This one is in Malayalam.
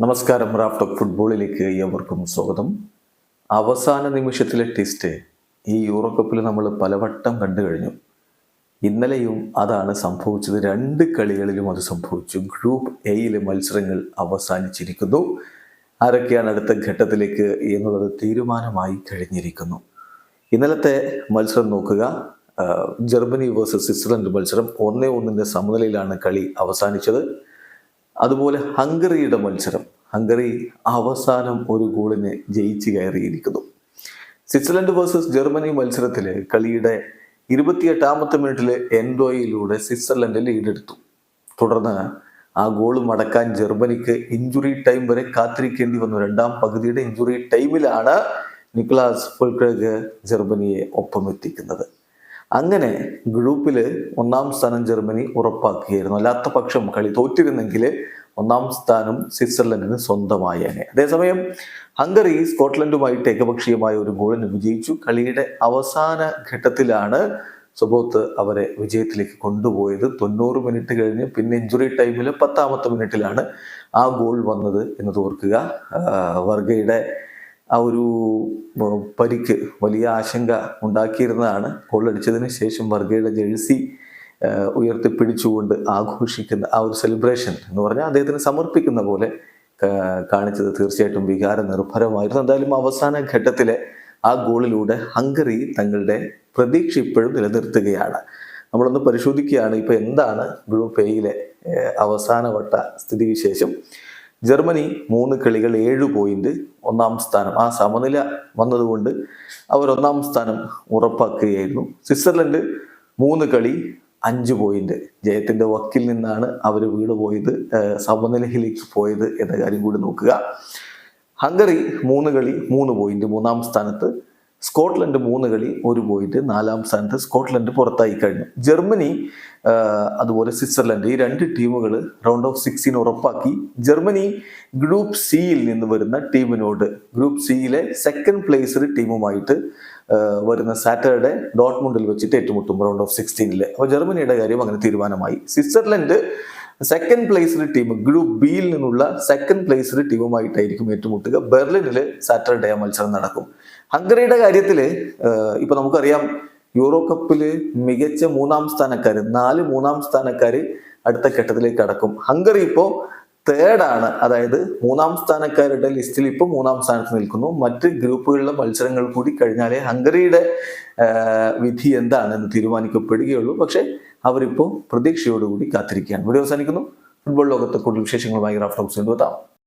നമസ്കാരം റാഫ് ഫുട്ബോളിലേക്ക് ഏവർക്കും സ്വാഗതം. അവസാന നിമിഷത്തിലെ ടെസ്റ്റ് ഈ യൂറോകപ്പിൽ നമ്മൾ പലവട്ടം കണ്ടു കഴിഞ്ഞു. ഇന്നലെയും അതാണ് സംഭവിച്ചത്. രണ്ട് കളികളിലും അത് സംഭവിച്ചു. ഗ്രൂപ്പ് എയിലെ മത്സരങ്ങൾ അവസാനിച്ചിരിക്കുന്നു. ആരൊക്കെയാണ് അടുത്ത ഘട്ടത്തിലേക്ക് എന്നുള്ളത് തീരുമാനമായി കഴിഞ്ഞിരിക്കുന്നു. ഇന്നലത്തെ മത്സരം നോക്കുക. ജർമ്മനി വേഴ്സസ് സ്വിറ്റ്സർലൻഡ് മത്സരം ഒന്നേ ഒന്നിന്റെ സമനിലയിലാണ് കളി അവസാനിച്ചത്. അതുപോലെ ഹംഗറിയുടെ മത്സരം. ഹംഗറി അവസാനം ഒരു ഗോളിന് ജയിച്ച് കയറിയിരിക്കുന്നു. സ്വിറ്റ്സർലൻഡ് വേഴ്സസ് ജർമ്മനി മത്സരത്തിലെ കളിയുടെ ഇരുപത്തിയെട്ടാമത്തെ മിനിറ്റിൽ എൻഡോയിലൂടെ സ്വിറ്റ്സർലൻഡ് ലീഡെടുത്തു. തുടർന്ന് ആ ഗോൾ മടക്കാൻ ജർമ്മനിക്ക് ഇഞ്ചുറി ടൈം വരെ കാത്തിരിക്കേണ്ടി വന്നു. രണ്ടാം പകുതിയുടെ ഇഞ്ചുറി ടൈമിലാണ് നിക്ലാസ് ഫുൾക്രഗ് ജർമ്മനിയെ ഒപ്പമെത്തിക്കുന്നത്. അങ്ങനെ ഗ്രൂപ്പിൽ ഒന്നാം സ്ഥാനം ജർമ്മനി ഉറപ്പാക്കുകയായിരുന്നു. അല്ലാത്ത പക്ഷം കളി തോറ്റിരുന്നെങ്കിൽ ഒന്നാം സ്ഥാനം സ്വിറ്റ്സർലൻഡിന് സ്വന്തമായേനെ. അതേസമയം ഹംഗറി സ്കോട്ട്ലൻഡുമായിട്ട് ഏകപക്ഷീയമായ ഒരു ഗോളിന് വിജയിച്ചു. കളിയുടെ അവസാന ഘട്ടത്തിലാണ് സുബോത്ത് അവരെ വിജയത്തിലേക്ക് കൊണ്ടുപോയത്. തൊണ്ണൂറ് മിനിറ്റ് കഴിഞ്ഞ് പിന്നെ ഇഞ്ചുറി ടൈമിൽ പത്താമത്തെ മിനിറ്റിലാണ് ആ ഗോൾ വന്നത് എന്ന് തോർക്കുക വർഗയുടെ ആ ഒരു പരിക്ക് വലിയ ആശങ്ക ഉണ്ടാക്കിയിരുന്നതാണ്. ഗോളടിച്ചതിന് ശേഷം വർഗയുടെ ജേഴ്സി ഉയർത്തിപ്പിടിച്ചുകൊണ്ട് ആഘോഷിക്കുന്ന ആ ഒരു സെലിബ്രേഷൻ എന്ന് പറഞ്ഞാൽ അദ്ദേഹത്തിന് സമർപ്പിക്കുന്ന പോലെ കാണിച്ചത് തീർച്ചയായിട്ടും വികാര നിർഭരമായിരുന്നു. എന്തായാലും അവസാന ഘട്ടത്തിലെ ആ ഗോളിലൂടെ ഹംഗറി തങ്ങളുടെ പ്രതീക്ഷ ഇപ്പോഴും നിലനിർത്തുകയാണ്. നമ്മളൊന്ന് പരിശോധിക്കുകയാണ് ഇപ്പൊ എന്താണ് ഗ്രൂപ്പ് എയിലെ അവസാനവട്ട സ്ഥിതിവിശേഷം. ജർമ്മനി മൂന്ന് കളികൾ ഏഴ് പോയിന്റ് ഒന്നാം സ്ഥാനം. ആ സമനില വന്നതുകൊണ്ട് അവർ ഒന്നാം സ്ഥാനം ഉറപ്പാക്കുകയായിരുന്നു. സ്വിറ്റ്സർലൻഡ് മൂന്ന് കളി അഞ്ച് പോയിന്റ് ജയത്തിന്റെ വക്കിൽ നിന്നാണ് അവർ വീട് പോയത് സമനിലയിലേക്ക് പോയത് എന്ന കാര്യം കൂടി നോക്കുക. ഹംഗറി മൂന്ന് കളി മൂന്ന് പോയിന്റ് മൂന്നാം സ്ഥാനത്ത് സ്കോട്ട്ലൻഡ് മൂന്ന് കളി ഒരു പോയിന്റ് നാലാം സ്ഥാനത്ത് സ്കോട്ട്ലൻഡ് പുറത്തായി കഴിഞ്ഞു. ജർമ്മനി അതുപോലെ സ്വിറ്റ്സർലൻഡ് ഈ രണ്ട് ടീമുകൾ റൗണ്ട് ഓഫ് സിക്സ്റ്റീൻ ഉറപ്പാക്കി. ജർമ്മനി ഗ്രൂപ്പ് സിയിൽ നിന്ന് വരുന്ന ടീമിനോട് ഗ്രൂപ്പ് സിയിലെ സെക്കൻഡ് പ്ലേസ്ഡ് ടീമുമായിട്ട് വരുന്ന സാറ്റർഡേ ഡോട്ട്മുണ്ടിൽ വെച്ചിട്ട് ഏറ്റുമുട്ടും റൗണ്ട് ഓഫ് സിക്സ്റ്റീനിൽ അപ്പോൾ ജർമ്മനിയുടെ കാര്യം അങ്ങനെ തീരുമാനമായി. Switzerland second placed team group ബിയിൽ നിന്നുള്ള സെക്കൻഡ് പ്ലേസിൽ ടീമുമായിട്ടായിരിക്കും ഏറ്റുമുട്ടുക. ബെർലിനിൽ സാറ്റർഡേ ആ മത്സരം നടക്കും. ഹംഗറിയുടെ കാര്യത്തിൽ ഇപ്പൊ നമുക്കറിയാം യൂറോ കപ്പിൽ മികച്ച മൂന്നാം സ്ഥാനക്കാർ നാല് മൂന്നാം സ്ഥാനക്കാർ അടുത്ത ഘട്ടത്തിലേക്ക് കടക്കും. ഹംഗറി ഇപ്പോ തേർഡാണ് അതായത് മൂന്നാം സ്ഥാനക്കാരുടെ ലിസ്റ്റിൽ ഇപ്പോൾ മൂന്നാം സ്ഥാനത്ത് നിൽക്കുന്നു. മറ്റ് ഗ്രൂപ്പുകളിലെ മത്സരങ്ങൾ കൂടി കഴിഞ്ഞാലേ ഹംഗറിയുടെ വിധി എന്താണെന്ന് തീരുമാനിക്കപ്പെടുകയുള്ളൂ. പക്ഷേ അവരിപ്പോൾ പ്രതീക്ഷയോടുകൂടി കാത്തിരിക്കുകയാണ്. വീഡിയോ അവസാനിക്കുന്നു. ഫുട്ബോൾ ലോകത്തെ കൂടുതൽ വിശേഷങ്ങളുമായി റാഫ് ഹൗസ് കൊണ്ടുവെത്താം.